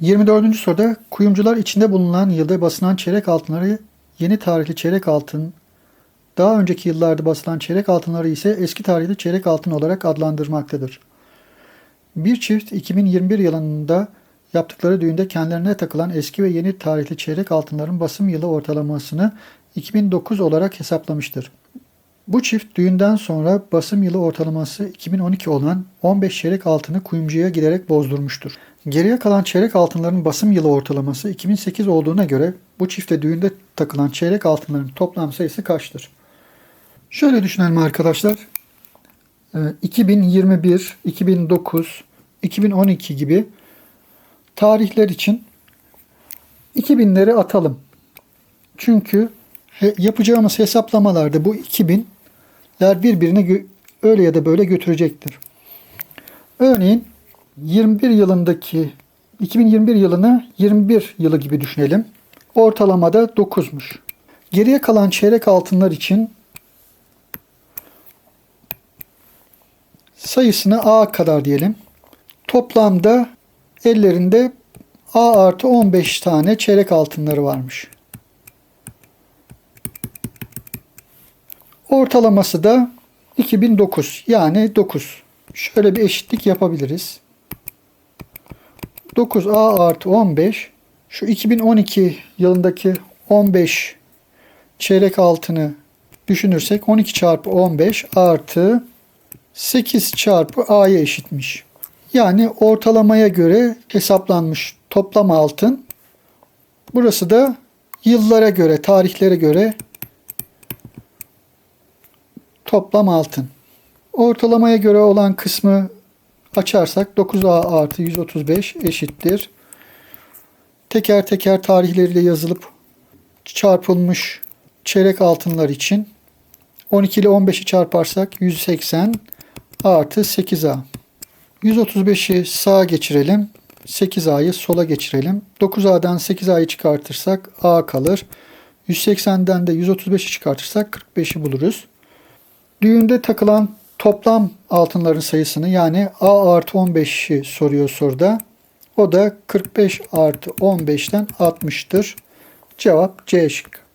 24. soruda kuyumcular içinde bulunan yılda basılan çeyrek altınları yeni tarihli çeyrek altın, daha önceki yıllarda basılan çeyrek altınları ise eski tarihli çeyrek altın olarak adlandırmaktadır. Bir çift 2021 yılında yaptıkları düğünde kendilerine takılan eski ve yeni tarihli çeyrek altınların basım yılı ortalamasını 2009 olarak hesaplamıştır. Bu çift düğünden sonra basım yılı ortalaması 2012 olan 15 çeyrek altını kuyumcuya giderek bozdurmuştur. Geriye kalan çeyrek altınların basım yılı ortalaması 2008 olduğuna göre bu çifte düğünde takılan çeyrek altınların toplam sayısı kaçtır? Şöyle düşünelim arkadaşlar. Ee, 2021, 2009, 2012 gibi tarihler için 2000'leri atalım. Çünkü yapacağımız hesaplamalarda bu 2000'ler birbirine öyle ya da böyle götürecektir. Örneğin 21 yılındaki 2021 yılını 21 yılı gibi düşünelim. Ortalamada 9'muş. Geriye kalan çeyrek altınlar için sayısını A kadar diyelim. Toplamda ellerinde A artı 15 tane çeyrek altınları varmış. Ortalaması da 2009 yani 9. Şöyle bir eşitlik yapabiliriz. 9A artı 15 şu 2012 yılındaki 15 çeyrek altını düşünürsek 12 çarpı 15 artı 8 çarpı A'ya eşitmiş. Yani ortalamaya göre hesaplanmış toplam altın. Burası da yıllara göre, tarihlere göre toplam altın. Ortalamaya göre olan kısmı açarsak 9A artı 135 eşittir. Teker teker tarihleriyle yazılıp çarpılmış çeyrek altınlar için 12 ile 15'i çarparsak 180 artı 8A. 135'i sağa geçirelim. 8A'yı sola geçirelim. 9A'dan 8A'yı çıkartırsak A kalır. 180'den de 135'i çıkartırsak 45'i buluruz. Düğünde takılan toplam altınların sayısını yani A artı 15'i soruyor soruda. O da 45 artı 15'ten 60'tır. Cevap C şıkkı.